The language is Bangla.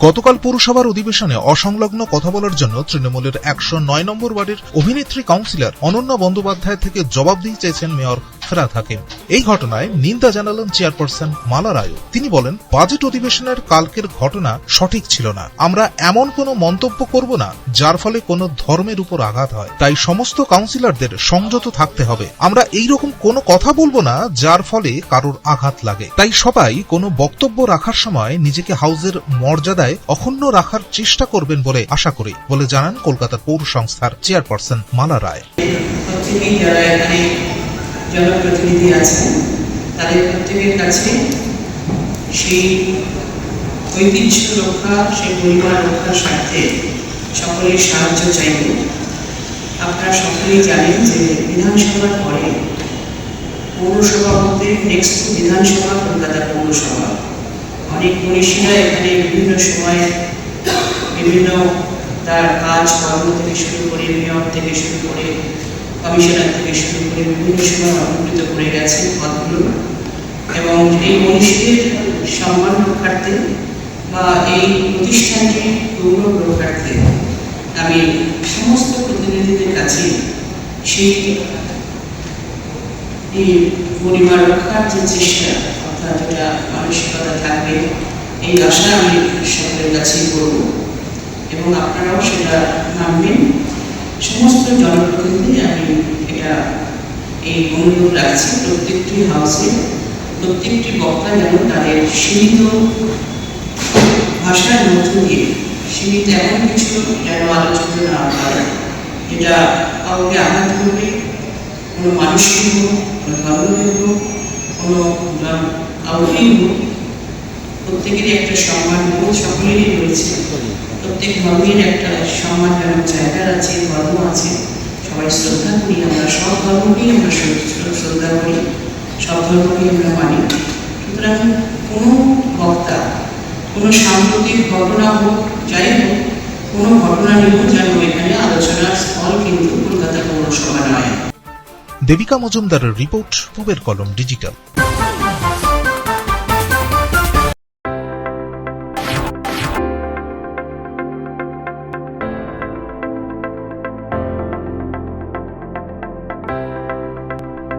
গতকাল পৌরসভার অধিবেশনে অসংলগ্ন কথা বলার জন্য তৃণমূলের একশো নয় নম্বর ওয়ার্ডের অভিনেত্রী কাউন্সিলর অনন্যা বন্দ্যোপাধ্যায় থেকে জবাবদিহি চেয়েছেন মেয়র ফেরাদ হাকিম এই ঘটনায় নিন্দা জানালেন চেয়ারপারসন মালা রায় তিনি বলেন, বাজেট অধিবেশনের কালকের ঘটনা সঠিক ছিল না। আমরা এমন কোনো মন্তব্য করব না, যার ফলে কোনো ধর্মের উপর আঘাত হয়। তাই সমস্ত কাউন্সিলরদের সংযত থাকতে হবে। আমরা এই রকম কোনো কথা বলব না, যার ফলে কারোর আঘাত লাগে। তাই সবাই কোনো বক্তব্য রাখার সময় নিজেকে হাউজের মর্যাদায় অক্ষুণ্ণ রাখার চেষ্টা করবেন বলে আশা করি, বলে জানান কলকাতা পৌর সংস্থার চেয়ারপারসন মালা রায়। জনপ্রতিনিধি আছেন, তাদের প্রত্যেকের কাছে সেই ঐতিহ্য রক্ষা, সেই পরিবার রক্ষার স্বার্থে সকলের সাহায্য চাইব। আপনারা সকলেই জানেন যে বিধানসভার পরে পৌরসভা বলতে নেক্সট বিধানসভা, কলকাতা পৌরসভা। অনেক মনীষীরা এখানে বিভিন্ন সময়ে বিভিন্ন তার কাজ কর্ম থেকে শুরু করে মেয়র থেকে শুরু করে কমিশনার থেকে শুরু করে বিভিন্ন সময় অলঙ্কৃত করে গেছেন পদগুলো এবং এই মনীষীদের সম্মান রক্ষার্থে বা এই প্রতিষ্ঠানকে গৌরব রক্ষার্থে আমি সমস্ত প্রতিনিধিদের কাছে সেই এই পরিবার রক্ষার যে চেষ্টা, অর্থাৎ যেটা মানসিকতা থাকবে, এই আশা আমি সকলের কাছেই করব। এবং আপনারাও সেটা নামবেন সমস্ত জনপ্রতিনিধি আমি এটা এই অনুরোধ রাখছি। প্রত্যেকটি হাউসে প্রত্যেকটি বক্তা যেন তাদের সীমিত ভাষার মধ্য দিয়ে সীমিত এমন কিছু যেন আলোচিত না হয় যেটা কাউকে আঘাত করবে, কোনো মানুষকে হোক, কোনো ধর্মকে হোক, কোনো কাউকেই হোক, প্রত্যেকেরই একটা সম্মান বোধ সকলেরই রয়েছে। প্রত্যেক ধর্মের একটা সম্মানজনক জায়গা আছে, ধর্ম আছে। সবাই শ্রদ্ধা করি, আমরা সব ধর্মকেই আমরা শ্রদ্ধা করি, সব ধর্মকেই আমরা মানি। সুতরাং কোনো বক্তা, কোনো সাম্প্রতিক ঘটনা হোক, যাই হোক, কোনো ঘটনা নিয়েও যেন এখানে আলোচনার স্থল কিন্তু কলকাতা পৌরসভা নয়। দেবিকা মজুমদারের রিপোর্ট পূবের কলম ডিজিটাল।